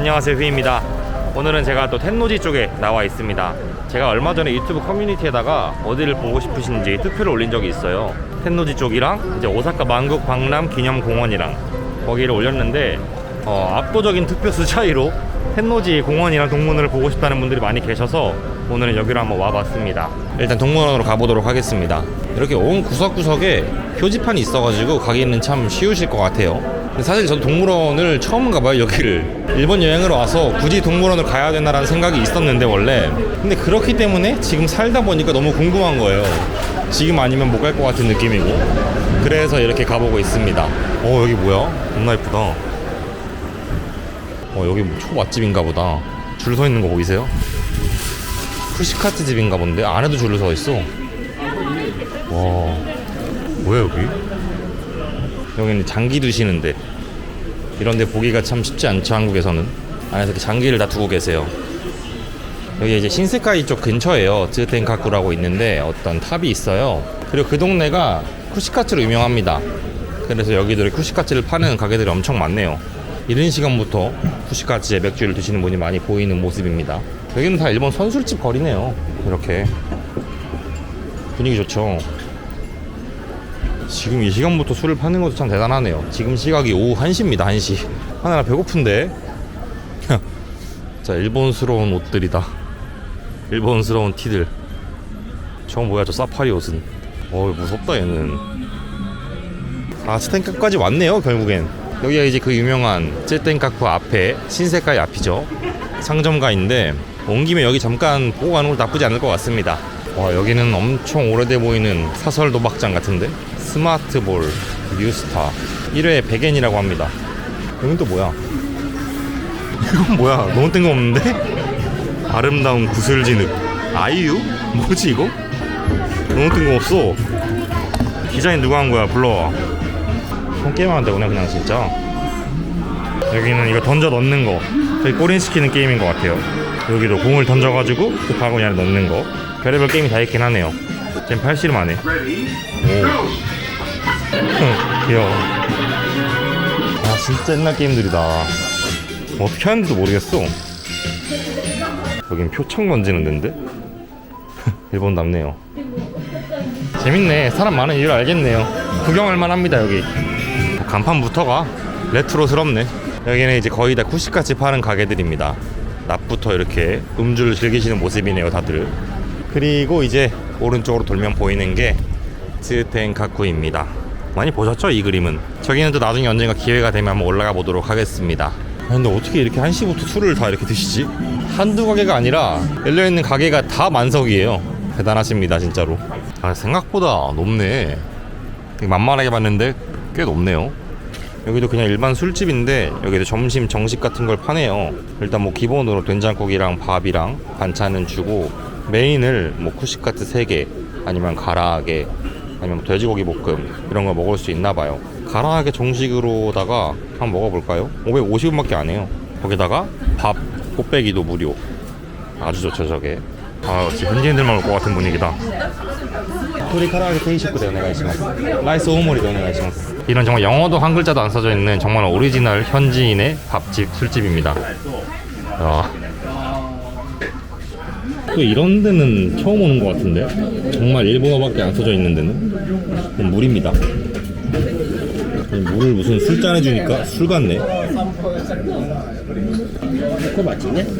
안녕하세요 휘입니다. 오늘은 제가 또 텐노지 쪽에 나와 있습니다. 제가 얼마 전에 유튜브 커뮤니티에다가 어디를 보고 싶으신지 투표를 올린 적이 있어요. 텐노지 쪽이랑 이제 오사카 만국 박람 기념공원이랑 거기를 올렸는데 어, 압도적인 투표수 차이로 텐노지 공원이랑 동문을 보고 싶다는 분들이 많이 계셔서 오늘은 여기로 한번 와봤습니다. 일단 동문원으로 가보도록 하겠습니다. 이렇게 온 구석구석에 표지판이 있어가지고 가기는 참 쉬우실 것 같아요 사실 저도 동물원을 처음 가봐요 여기를. 일본 여행을 와서 굳이 동물원을 가야 되나라는 생각이 있었는데 원래. 근데 그렇기 때문에 지금 살다 보니까 너무 궁금한 거예요. 지금 아니면 못 갈 것 같은 느낌이고. 그래서 이렇게 가보고 있습니다. 어 여기 뭐야? 겁나 예쁘다. 어 여기 뭐 초 맛집인가 보다. 줄 서 있는 거 보이세요? 푸시카트 집인가 본데? 안에도 줄을 서 있어. 와 뭐야 여기? 여기는 장기 두시는데 이런데 보기가 참 쉽지 않죠 한국에서는? 안에서 장기를 다 두고 계세요. 여기 이제 신세카이 쪽 근처에요. 즈텐카쿠라고 있는데 어떤 탑이 있어요. 그리고 그 동네가 쿠시카츠로 유명합니다. 그래서 여기도 이렇게 쿠시카츠를 파는 가게들이 엄청 많네요. 이른 시간부터 쿠시카츠에 맥주를 드시는 분이 많이 보이는 모습입니다. 여기는 다 일본 선술집 거리네요. 이렇게. 분위기 좋죠 지금 이 시간부터 술을 파는 것도 참 대단하네요. 지금 시각이 오후 1시입니다, 1시. 하나 배고픈데. 자, 일본스러운 옷들이다. 일본스러운 티들. 저 뭐야, 저 사파리 옷은. 어, 무섭다, 얘는. 아, 스텐카쿠까지 왔네요, 결국엔. 여기가 이제 그 유명한 쯔텐카쿠 앞에 신세카이 앞이죠. 상점가인데, 온 김에 여기 잠깐 보고 가는 것도 나쁘지 않을 것 같습니다. 와, 여기는 엄청 오래돼 보이는 사설 도박장 같은데? 스마트볼, 뉴스타 1회 100엔이라고 합니다 여긴 또 뭐야? 이건 뭐야? 너무 뜬금없는데? 아름다운 구슬진흙 아이유? 뭐지 이거? 너무 뜬금없어 디자인 누가 한 거야? 불러와 손 게임하면 안 되구나 그냥 진짜 여기는 이거 던져 넣는 거 저희 꼬린 시키는 게임인 것 같아요 여기도 공을 던져가지고 그 바구니 안에 넣는 거 별의별 게임이 다 있긴 하네요 지금 팔씨름 하네 오 귀여워. 아 진짜 옛날 게임들이다. 어떻게 하는지도 모르겠어. 여긴 표창 던지는 데인데? 일본 답네요. 재밌네. 사람 많은 이유를 알겠네요. 구경할 만합니다 여기. 간판부터가 레트로스럽네. 여기는 이제 거의 다 쿠시같이 파는 가게들입니다. 낮부터 이렇게 음주를 즐기시는 모습이네요 다들. 그리고 이제 오른쪽으로 돌면 보이는 게 츠텐카쿠입니다. 많이 보셨죠 이 그림은? 저기는 또 나중에 언젠가 기회가 되면 한번 올라가 보도록 하겠습니다. 아, 근데 어떻게 이렇게 1시부터 술을 다 이렇게 드시지? 한두 가게가 아니라 열려있는 가게가 다 만석이에요. 대단하십니다 진짜로. 아 생각보다 높네. 만만하게 봤는데 꽤 높네요. 여기도 그냥 일반 술집인데 여기도 점심 정식 같은 걸 파네요. 일단 뭐 기본으로 된장국이랑 밥이랑 반찬은 주고 메인을 뭐 쿠시카트 3개 아니면 가라아게 아니면 뭐 돼지고기 볶음 이런 거 먹을 수 있나 봐요. 가라하게 정식으로다가 한번 먹어볼까요? 550원밖에 안 해요. 거기다가 밥, 꽃배기도 무료. 아주 좋죠 저게. 아 지금 현지인들만 올 것 같은 분위기다. 토리 카라하게 테이시프 대 오네가이시마스. 라이스 오모리 대 오네가이시마스. 이런 정말 영어도 한 글자도 안 써져 있는 정말 오리지널 현지인의 밥집 술집입니다. 아. 또 이런 데는 처음 오는 것 같은데? 정말 일본어밖에 안 써져 있는 데는? 물입니다. 물을 무슨 술잔에 주니까 술 같네. 그거?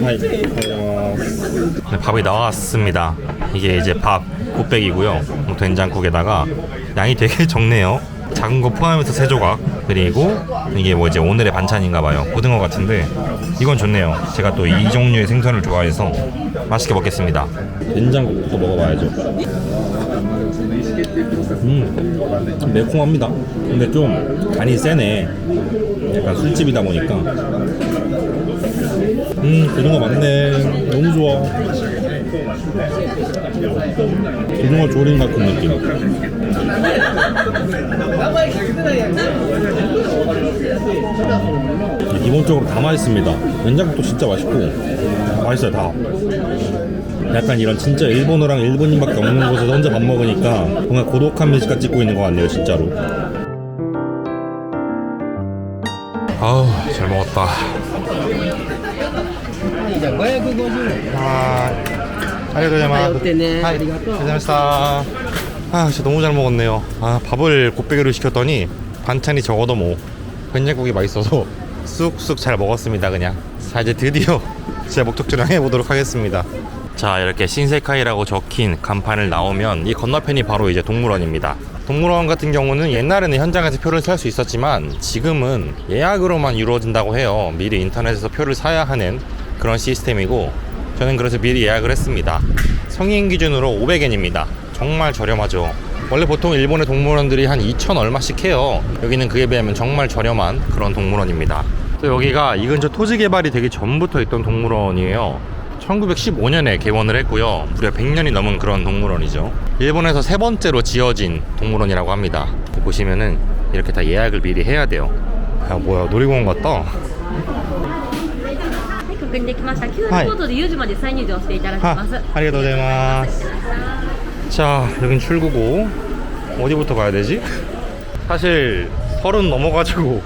하이 네, 밥이 나왔습니다. 이게 이제 밥 꽃백이고요. 뭐 된장국에다가 양이 되게 적네요 작은 거 포함해서 세 조각. 그리고 이게 뭐 이제 오늘의 반찬인가 봐요. 고등어 같은데 이건 좋네요. 제가 또 이 종류의 생선을 좋아해서 맛있게 먹겠습니다. 된장국도 먹어봐야죠. 음 매콤합니다. 근데 좀 간이 세네. 약간 술집이다 보니까. 음 고등어 맞네. 너무 좋아. 고등어 조림 같은 느낌 기본적으로 다 맛있습니다 된장국도 진짜 맛있고 맛있어요 다 약간 이런 진짜 일본어랑 일본인밖에 없는 곳에서 혼자 밥 먹으니까 뭔가 고독한 미식가 찍고 있는 것 같네요 진짜로 아우 잘 먹었다 じゃあ550円 아, 아리가토자마. 네, 하이, 고생하셨습니다. 아, 진짜 너무 잘 먹었네요. 아, 밥을 곱빼기로 시켰더니 반찬이 적어도 뭐 된장국이 맛있어서 쑥쑥 잘 먹었습니다, 그냥. 자, 이제 드디어 제 목적지를 향해 보도록 하겠습니다. 자, 이렇게 신세카이라고 적힌 간판을 나오면 이 건너편이 바로 이제 동물원입니다. 동물원 같은 경우는 옛날에는 현장에서 표를 살 수 있었지만 지금은 예약으로만 이루어진다고 해요. 미리 인터넷에서 표를 사야 하는 그런 시스템이고 저는 그래서 미리 예약을 했습니다. 성인 기준으로 500엔입니다. 정말 저렴하죠. 원래 보통 일본의 동물원들이 한 2천 얼마씩 해요. 여기는 그에 비하면 정말 저렴한 그런 동물원입니다. 또 여기가 이 근처 토지 개발이 되기 전부터 있던 동물원이에요. 1915년에 개원을 했고요. 무려 100년이 넘은 그런 동물원이죠. 일본에서 세 번째로 지어진 동물원이라고 합니다. 보시면은 이렇게 다 예약을 미리 해야 돼요. 야 뭐야 놀이공원 같다. 確認できました。QR コードで4時まで再入場していただき 아, ます。 아리가토자마스. 자, 여긴 출구고 어디부터 가야 되지? 사실 서른 넘어가지고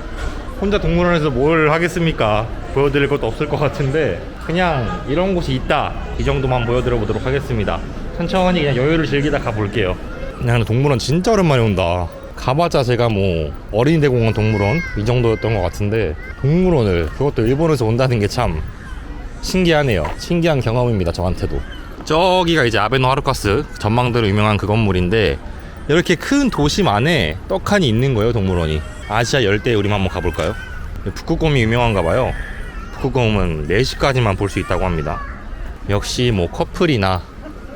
혼자 동물원에서 뭘 하겠습니까? 보여드릴 것도 없을 것 같은데 그냥 이런 곳이 있다 이 정도만 보여드려 보도록 하겠습니다. 천천히 그냥 여유를 즐기다 가볼게요. 그냥 동물원 진짜 오랜만에 온다. 가봤자 제가 뭐 어린이 대 공원 동물원 이 정도였던 것 같은데 동물원을 그것도 일본에서 온다는 게 참 신기하네요. 신기한 경험입니다. 저한테도. 저기가 이제 아베노 하루카스 전망대로 유명한 그 건물인데 이렇게 큰 도심 안에 떡하니 있는 거예요 동물원이. 아시아 열대 우리만 한번 가볼까요? 북극곰이 유명한가 봐요. 북극곰은 4시까지만 볼 수 있다고 합니다. 역시 뭐 커플이나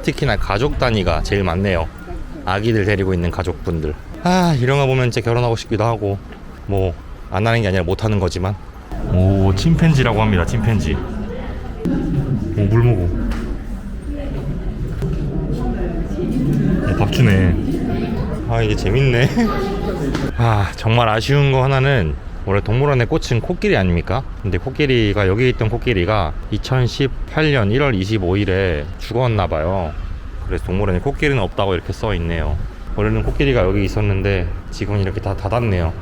특히나 가족 단위가 제일 많네요. 아기들 데리고 있는 가족분들. 아 이런 거 보면 진짜 결혼하고 싶기도 하고 뭐 안 하는 게 아니라 못 하는 거지만. 오 침팬지라고 합니다 침팬지. 오물 먹어 밥 주네. 아 이게 재밌네. 아 정말 아쉬운 거 하나는 원래 동물원의 꽃은 코끼리 아닙니까? 근데 코끼리가 여기 있던 코끼리가 2018년 1월 25일에 죽었나 봐요. 그래서 동물원에 코끼리는 없다고 이렇게 써 있네요. 원래는 코끼리가 여기 있었는데 지금은 이렇게 다 닫았네요.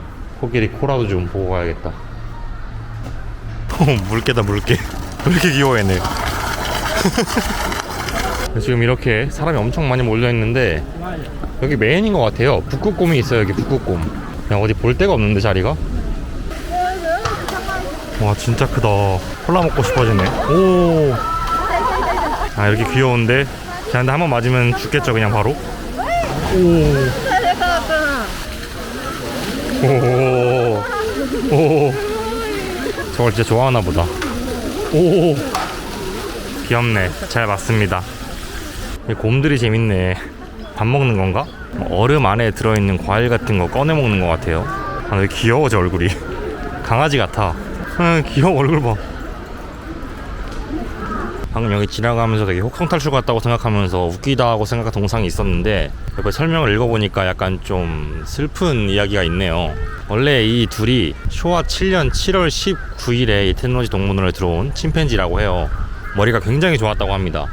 코끼리 코라도 좀 보고 가야겠다. 물개다 물개. 왜 이렇게 귀여워 얘네. 지금 이렇게 사람이 엄청 많이 몰려 있는데 여기 메인인 것 같아요. 북극곰이 있어요. 여기 북극곰. 야 어디 볼 데가 없는데 자리가? 와 진짜 크다. 콜라 먹고 싶어지네. 오. 아 이렇게 귀여운데. 자 근데 한번 맞으면 죽겠죠 그냥 바로. 오. 오. 오. 저걸 진짜 좋아하나 보다. 오. 귀엽네. 잘 맞습니다. 이 곰들이 재밌네. 밥 먹는 건가? 얼음 안에 들어있는 과일 같은 거 꺼내 먹는 것 같아요. 아, 왜 귀여워, 저 얼굴이. 강아지 같아. 아, 귀여워, 얼굴 봐. 방금 여기 지나가면서 되게 혹성탈출 같다고 생각하면서 웃기다 하고 생각한 동상이 있었는데 옆에 설명을 읽어보니까 약간 좀 슬픈 이야기가 있네요. 원래 이 둘이 쇼와 7년 7월 19일에 이 테크놀로지 동문원에 들어온 침팬지라고 해요. 머리가 굉장히 좋았다고 합니다.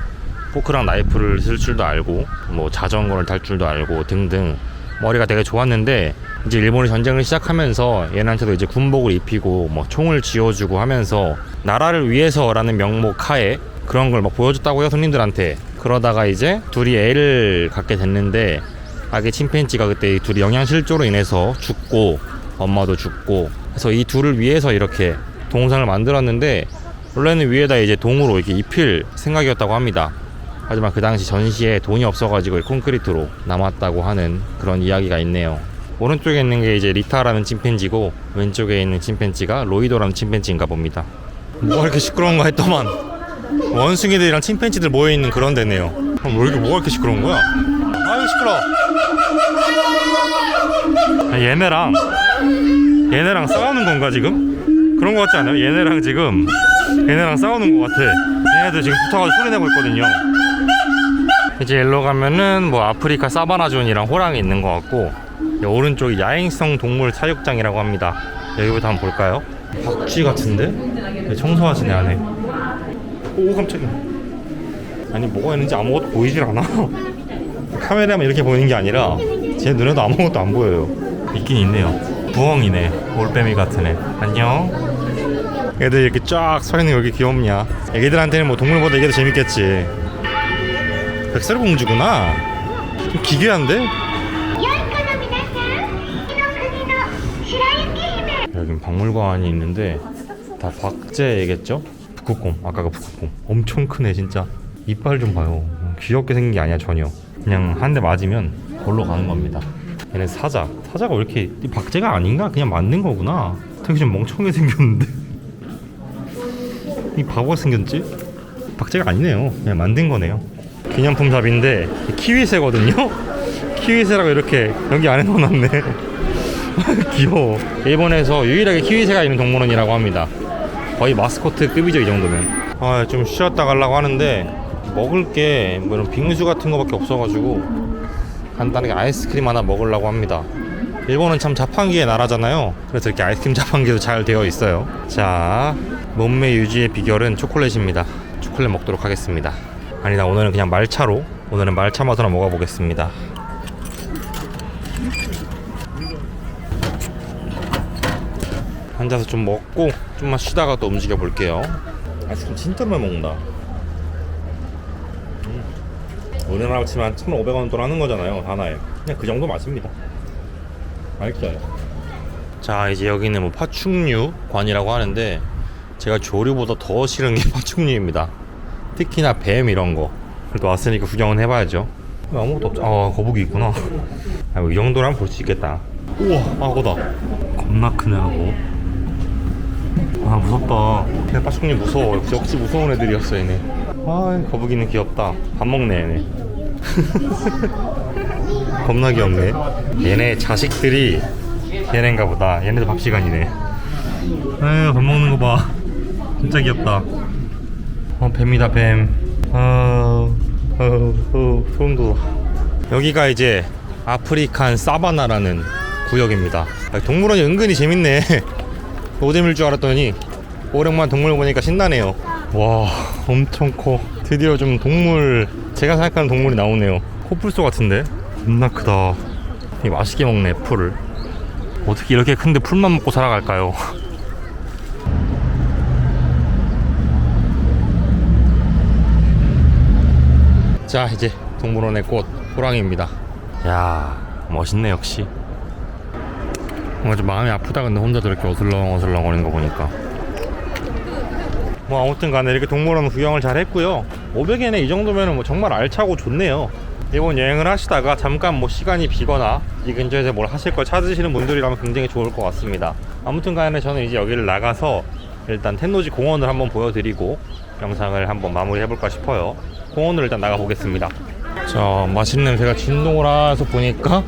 포크랑 나이프를 쓸 줄도 알고 뭐 자전거를 탈 줄도 알고 등등 머리가 되게 좋았는데 이제 일본이 전쟁을 시작하면서 얘네한테도 이제 군복을 입히고 뭐 총을 쥐어주고 하면서 나라를 위해서라는 명목 하에 그런 걸 막 보여줬다고요 손님들한테 그러다가 이제 둘이 애를 갖게 됐는데 아기 침팬지가 그때 이 둘이 영양실조로 인해서 죽고 엄마도 죽고 그래서 이 둘을 위해서 이렇게 동상을 만들었는데 원래는 위에다 이제 동으로 이렇게 입힐 생각이었다고 합니다. 하지만 그 당시 전시에 돈이 없어가지고 콘크리트로 남았다고 하는 그런 이야기가 있네요. 오른쪽에 있는 게 이제 리타라는 침팬지고 왼쪽에 있는 침팬지가 로이도라는 침팬지인가 봅니다. 뭐가 이렇게 시끄러운가 했더만 원숭이들이랑 침팬지들 모여 있는 그런 데네요. 어, 왜 이렇게 뭐가 이렇게 시끄러운 거야? 아유 시끄러. 아, 얘네랑 얘네랑 싸우는 건가 지금? 그런 거 같지 않아요? 얘네랑 지금 얘네랑 싸우는 거 같아. 얘네들 지금 붙어가지고 소리 내고 있거든요. 이제 일로 가면은 뭐 아프리카 사바나존이랑 호랑이 있는 것 같고 이 오른쪽이 야행성 동물 사육장이라고 합니다. 여기부터 한번 볼까요? 박쥐 같은데? 네, 청소하시네 안에. 오 깜짝이야. 아니 뭐가 있는지 아무것도 보이질 않아. 카메라만 이렇게 보이는 게 아니라 제 눈에도 아무것도 안 보여요. 있긴 있네요. 부엉이네 올빼미 같은 애 안녕 애들 이렇게 쫙 서 있는 거 여기 귀엽냐 애기들한테는 뭐 동물보다 이게 더 재밌겠지 백설공주구나. 좀 기괴한데? 여긴 박물관이 있는데 다 박제겠죠? 북극곰 아까 그 북극곰 엄청 크네 진짜 이빨 좀 봐요 귀엽게 생긴 게 아니야 전혀 그냥 한 대 맞으면 걸로 가는 겁니다 얘네 사자 사자가 왜 이렇게 박제가 아닌가? 그냥 맞는 거구나 되게 좀 멍청하게 생겼는데 이 바보가 생겼지? 박제가 아니네요 그냥 만든 거네요 기념품 샵인데 키위새거든요? 키위새라고 이렇게 여기 안에 넣어놨네 귀여워. 일본에서 유일하게 키위새가 있는 동물원이라고 합니다. 거의 마스코트 급이죠 이 정도면. 아 좀 쉬었다 가려고 하는데 먹을 게 뭐 이런 빙수 같은 거밖에 없어가지고 간단하게 아이스크림 하나 먹으려고 합니다. 일본은 참 자판기의 나라잖아요. 그래서 이렇게 아이스크림 자판기도 잘 되어 있어요. 자, 몸매 유지의 비결은 초콜릿입니다. 초콜릿 먹도록 하겠습니다. 아니다, 오늘은 그냥 말차로 오늘은 말차 맛으로 먹어보겠습니다. 앉아서 좀 먹고 좀만 쉬다가 또 움직여 볼게요. 아이스크림 진짜로 많이 먹는다. 음. 우리나라 치면 1,500원 돈 하는 거잖아요 하나에. 그냥 그 정도 맛입니다. 맛있어요. 자 이제 여기는 뭐 파충류 관이라고 하는데 제가 조류보다 더 싫은 게 파충류입니다. 특히나 뱀 이런 거. 그래도 왔으니까 구경은 해봐야죠. 아무것도 없죠. 아 거북이 있구나. 아, 뭐이 정도라면 볼 수 있겠다. 우와 악어다. 겁나 크네 악어. 아 무섭다. 그냥 빠충님 무서워. 역시 무서운 애들이었어 얘네. 아 거북이는 귀엽다. 밥 먹네 얘네. 겁나 귀엽네. 얘네 자식들이 얘네인가 보다. 얘네도 밥 시간이네. 아유 밥 먹는 거 봐. 진짜 귀엽다. 어 뱀이다 뱀. 아, 어, 어, 소름 돋아. 여기가 이제 아프리칸 사바나라는 구역입니다. 아, 동물원이 은근히 재밌네. 노잼일 줄 알았더니 오랜만 동물 보니까 신나네요. 와, 엄청 커. 드디어 좀 동물 제가 생각하는 동물이 나오네요. 코뿔소 같은데? 겁나 크다. 이 맛있게 먹네 풀을. 어떻게 이렇게 큰데 풀만 먹고 살아갈까요? 자 이제 동물원의 꽃 호랑이입니다. 야 멋있네 역시. 뭔가 좀 마음이 아프다 근데 혼자 저렇게 어슬렁 어슬렁 거리는 거 보니까 뭐 아무튼 간에 이렇게 동물원 구경을 잘 했고요 500엔에 이 정도면 뭐 정말 알차고 좋네요 일본 여행을 하시다가 잠깐 뭐 시간이 비거나 이 근처에서 뭘 하실 걸 찾으시는 분들이라면 굉장히 좋을 것 같습니다 아무튼 간에 저는 이제 여기를 나가서 일단 텐노지 공원을 한번 보여드리고 영상을 한번 마무리 해볼까 싶어요 공원으로 일단 나가 보겠습니다 자 맛있는 냄새가 진동을 해서 보니까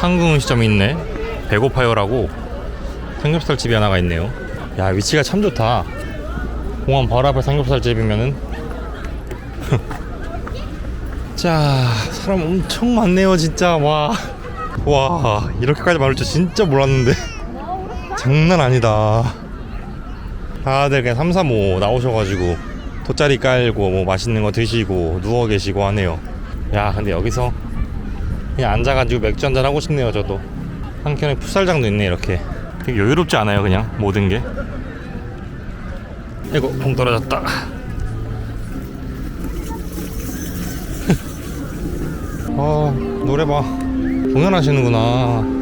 한국 음식점이 있네 배고파요라고 삼겹살 집이 하나가 있네요. 야 위치가 참 좋다. 공원 바로 앞에 삼겹살 집이면은 자 사람 엄청 많네요 진짜 와. 와 이렇게까지 많을 줄 진짜 몰랐는데 장난 아니다. 다들 그냥 삼삼오 나오셔가지고 돗자리 깔고 뭐 맛있는 거 드시고 누워 계시고 하네요. 야 근데 여기서 그냥 앉아가지고 맥주 한잔 하고 싶네요 저도. 한켠에 풋살장도 있네 이렇게. 되게 여유롭지 않아요 그냥 모든 게? 이거 공 떨어졌다. 아 노래 봐. 공연하시는구나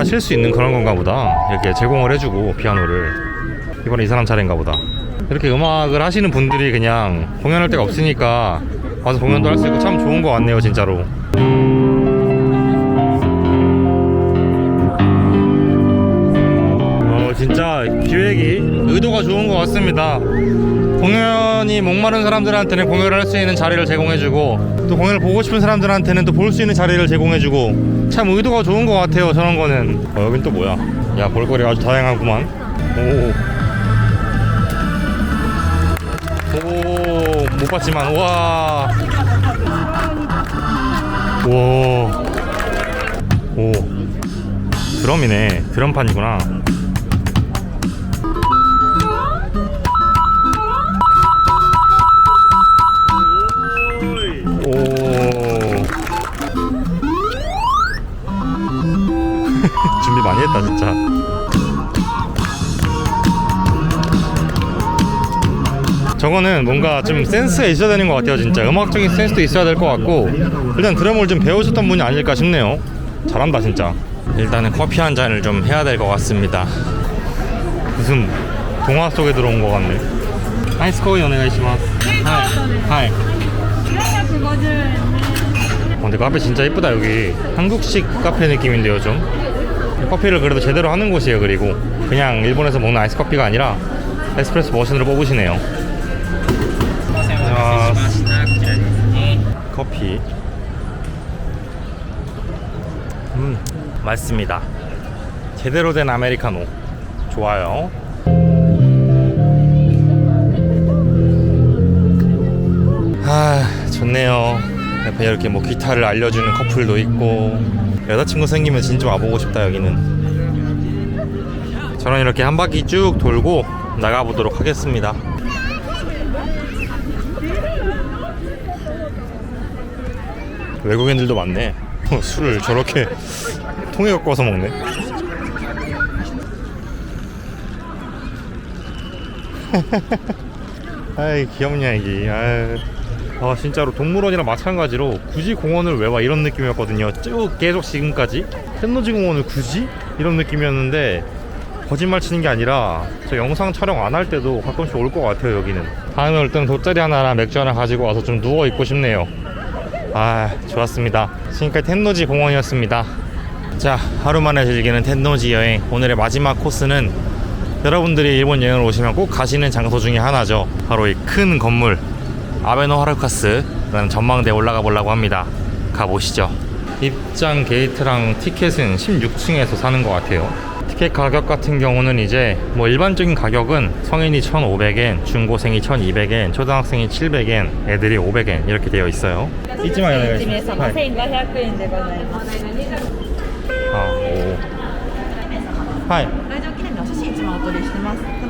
아무나 칠 수 있는 그런 건가 보다. 이렇게 제공을 해주고 피아노를. 이번에 이 사람 차례인가 보다. 이렇게 음악을 하시는 분들이 그냥 공연할 데가 없으니까 와서 공연도 할 수 있고 참 좋은 것 같네요 진짜로. 어 진짜 기획이 의도가 좋은 것 같습니다. 공연이 목마른 사람들한테는 공연을 할 수 있는 자리를 제공해주고 또 공연을 보고 싶은 사람들한테는 또 볼 수 있는 자리를 제공해주고 참 의도가 좋은 것 같아요 저런 거는 어, 여긴 또 뭐야 야 볼거리 아주 다양하구만 오 오, 못 봤지만, 와. 오. 오. 드럼이네. 드럼판이구나. 진짜. 저거는 뭔가 좀 센스가 있어야 되는 것 같아요 진짜. 음악적인 센스도 있어야 될 것 같고 일단 드럼을 좀 배우셨던 분이 아닐까 싶네요. 잘한다 진짜. 일단은 커피 한 잔을 좀 해야 될 것 같습니다. 무슨 동화 속에 들어온 것 같네. 아이스 코이 오네가이시마스 하이. 하이. 어, 근데 카페 진짜 예쁘다 여기. 한국식 카페 느낌인데요 좀. 커피를 그래도 제대로 하는 곳이에요 그리고. 그냥 일본에서 먹는 아이스 커피가 아니라 에스프레소 머신으로 뽑으시네요. 아, 커피. 음 맛있습니다. 제대로 된 아메리카노. 좋아요. 아 좋네요. 옆에 이렇게 뭐 기타를 알려주는 커플도 있고 여자친구 생기면 진짜 와보고 싶다 여기는. 저는 이렇게 한 바퀴 쭉 돌고 나가보도록 하겠습니다. 외국인들도 많네. 어, 술을 저렇게 통에 엮어서 먹네. 아이 귀엽냐 이게. 아유. 아 진짜로 동물원이랑 마찬가지로 굳이 공원을 왜 와 이런 느낌이었거든요. 쭉 계속 지금까지 텐노지 공원을 굳이 이런 느낌이었는데 거짓말 치는 게 아니라 저 영상 촬영 안 할 때도 가끔씩 올 것 같아요 여기는. 다음에 올 때는 돗자리 하나랑 맥주 하나 가지고 와서 좀 누워 있고 싶네요. 아 좋았습니다. 지금까지 텐노지 공원이었습니다. 자 하루 만에 즐기는 텐노지 여행. 오늘의 마지막 코스는 여러분들이 일본 여행을 오시면 꼭 가시는 장소 중에 하나죠. 바로 이 큰 건물 아베노 하루카스라는 전망대에 올라가 보려고 합니다 가보시죠 입장 게이트랑 티켓은 16층에서 사는 것 같아요 티켓 가격 같은 경우는 이제 뭐 일반적인 가격은 성인이 1,500엔, 중고생이 1,200엔, 초등학생이 700엔, 애들이 500엔 이렇게 되어 있어요. 이지만 연애가 1名様1500円でございます。 아, 오. 하이. 来場記念のお写真1枚お取りしてます。 こ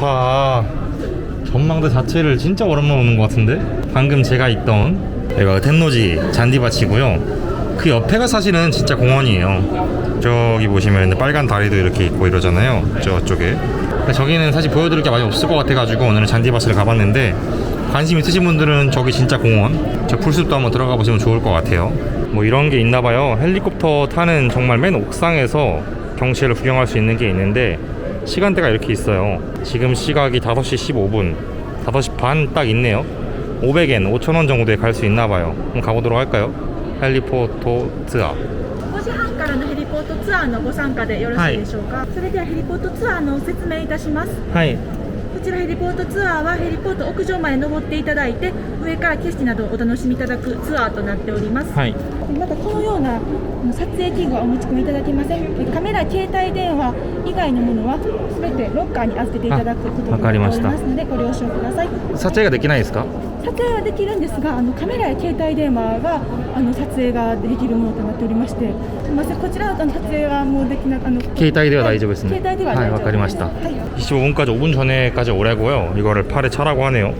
좋다 전망대 자체를 진짜 오랜만에 오는 것 같은데? 방금 제가 있던 여기가 텐노지 잔디밭이고요. 그 옆에가 사실은 진짜 공원이에요. 저기 보시면 빨간 다리도 이렇게 있고 이러잖아요. 저쪽에. 저기는 사실 보여드릴 게 많이 없을 것 같아가지고 오늘은 잔디밭을 가봤는데 관심 있으신 분들은 저기 진짜 공원 저 풀숲도 한번 들어가 보시면 좋을 것 같아요. 뭐 이런 게 있나 봐요. 헬리콥터 타는 정말 맨 옥상에서 경치를 구경할 수 있는 게 있는데 시간대가 이렇게 있어요 지금 시각이 5시 15분 5시 반 딱 있네요 500엔 5,000원 정도에 갈 수 있나 봐요 그럼 가보도록 할까요? 헬리포토 트아 5時半からのヘリポートツアーのご参加でよろしいでしょうか、それではヘリポートツアーの説明いたします 하이 こちらヘリポートツアーはヘリポート屋上まで登っていただいて上から景色などをお楽しみいただくツアーとなっております、はい、またこのような撮影器具はお持ち込みいただけません。カメラ携帯電話以外のものはすべてロッカーに預けていただくことになりますのでご了承ください。撮影ができないですか？撮影はできるんですがあのカメラや携帯電話があの撮影ができるものとなっておりましてすみませんこちらの撮影はもうできなあの携帯では大丈夫ですね携帯では大丈夫ですはいわかりましたはい 25분까지 5분 전에까지 오래고요. 이거를 팔에 차라고 하네요.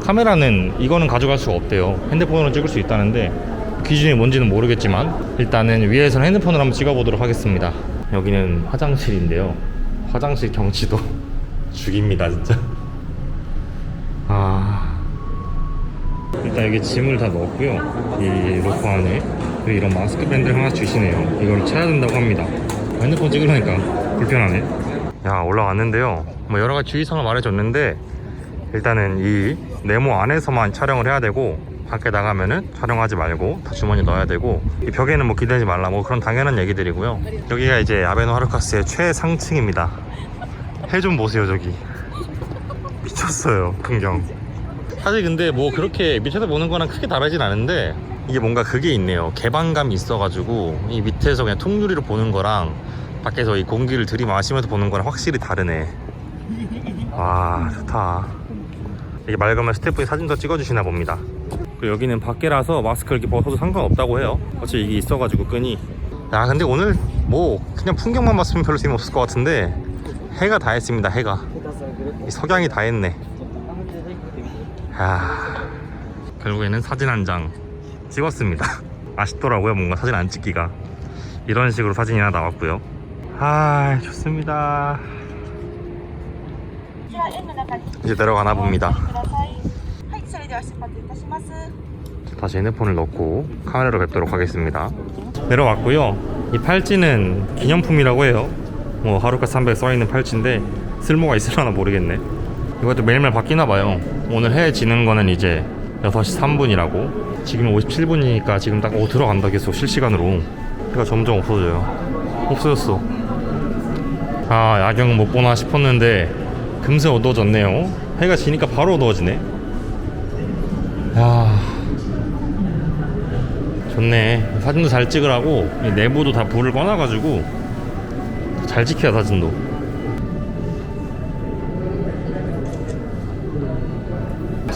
카메라는 이거는 가져갈 수가 없대요. 핸드폰으로 찍을 수 있다는데 기준이 뭔지는 모르겠지만 일단은 위에서는 핸드폰으로 한번 찍어보도록 하겠습니다. 여기는 화장실인데요. 화장실 경치도 죽입니다, 진짜. 아. 일단 여기 짐을 다 넣었고요. 이 로커 안에 이런 마스크 밴드를 하나 주시네요. 이걸 쳐야 된다고 합니다. 핸드폰 찍으려니까 불편하네. 야 올라왔는데요. 뭐 여러 가지 주의사항을 말해줬는데 일단은 이 네모 안에서만 촬영을 해야 되고 밖에 나가면은 촬영하지 말고 다 주머니 넣어야 되고 이 벽에는 뭐 기대지 말라 뭐 그런 당연한 얘기들이고요. 여기가 이제 아베노 하루카스의 최상층입니다. 해 좀 보세요 저기 미쳤어요 풍경. 사실 근데 뭐 그렇게 밑에서 보는 거랑 크게 다르진 않은데 이게 뭔가 그게 있네요. 개방감이 있어가지고 이 밑에서 그냥 통유리로 보는 거랑 밖에서 이 공기를 들이마시면서 보는 거랑 확실히 다르네. 와 좋다. 이게 맑으면 스태프분이 사진도 찍어주시나 봅니다. 그리고 여기는 밖이라서 마스크를 이렇게 벗어도 상관없다고 해요. 어차피 이게 있어가지고 끈이. 야 근데 오늘 뭐 그냥 풍경만 봤으면 별로 재미없을 것 같은데 해가 다 했습니다. 해가. 이 석양이 다 했네. 야, 결국에는 사진 한 장 찍었습니다. 아쉽더라고요 뭔가 사진 안 찍기가. 이런 식으로 사진이 하나 나왔고요. 아 좋습니다. 이제 내려가나 봅니다. 다시 핸드폰을 넣고 카메라로 뵙도록 하겠습니다. 내려왔고요. 이 팔찌는 기념품이라고 해요. 뭐 하루카 300 써있는 팔찌인데 쓸모가 있을려나 모르겠네. 이것도 매일매일 바뀌나 봐요. 오늘 해 지는 거는 이제 6시 3분이라고. 지금 57분이니까 지금 딱 오 들어간다 계속 실시간으로. 해가 점점 없어져요. 없어졌어. 아 야경 못 보나 싶었는데 금세 어두워졌네요. 해가 지니까 바로 어두워지네. 야 좋네 사진도 잘 찍으라고 이 내부도 다 불을 꺼놔가지고 잘 찍혀요 사진도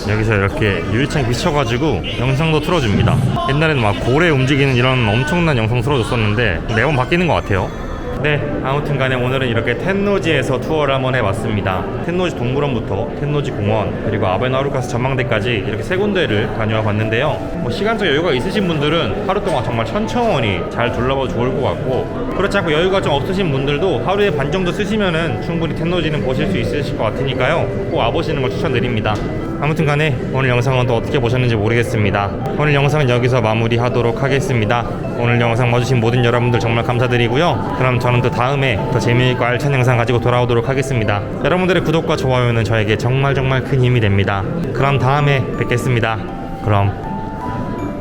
여기서 이렇게 유리창 비춰가지고 영상도 틀어줍니다. 옛날에는 막 고래 움직이는 이런 엄청난 영상 틀어줬었는데 매번 바뀌는 것 같아요 네 아무튼 간에 오늘은 이렇게 텐노지에서 투어를 한번 해봤습니다. 텐노지 동물원부터 텐노지 공원 그리고 아베나루카스 전망대까지 이렇게 세 군데를 다녀와 봤는데요. 뭐 시간적 여유가 있으신 분들은 하루 동안 정말 천천히 잘 둘러봐도 좋을 것 같고 그렇지 않고 여유가 좀 없으신 분들도 하루에 반 정도 쓰시면은 충분히 텐노지는 보실 수 있으실 것 같으니까요. 꼭 와보시는 걸 추천드립니다. 아무튼 간에 오늘 영상은 또 어떻게 보셨는지 모르겠습니다. 오늘 영상은 여기서 마무리하도록 하겠습니다. 오늘 영상 봐주신 모든 여러분들 정말 감사드리고요. 그럼 저는 또 다음에 더 재미있고 알찬 영상 가지고 돌아오도록 하겠습니다 여러분들의 구독과 좋아요는 저에게 정말 정말 큰 힘이 됩니다 그럼 다음에 뵙겠습니다 그럼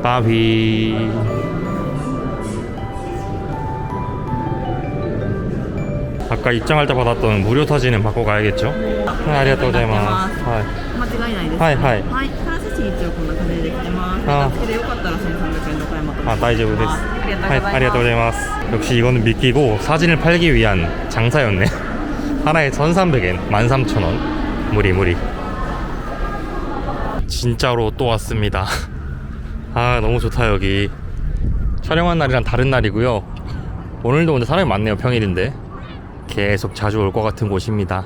바비 아까 입장할 때 받았던 무료 사진은 바꿔 가야겠죠? 네, 아리가또 고자이마스. 네. 間違いないですはいはいはいプラスチン一応こんな感じでできてますあー受付でよかったら1300円の買い物と 아, 다이제부 데스. ありがとうございます 하이, 아리가또 고자이마스. 역시 이거는 믿기고 사진을 팔기 위한 장사였네. 하나에 1,300엔, 13,000원. 무리 무리. 진짜로 또 왔습니다. 아, 너무 좋다 여기. 촬영한 날이랑 다른 날이고요. 오늘도 근데 사람이 많네요, 평일인데. 계속 자주 올 것 같은 곳입니다.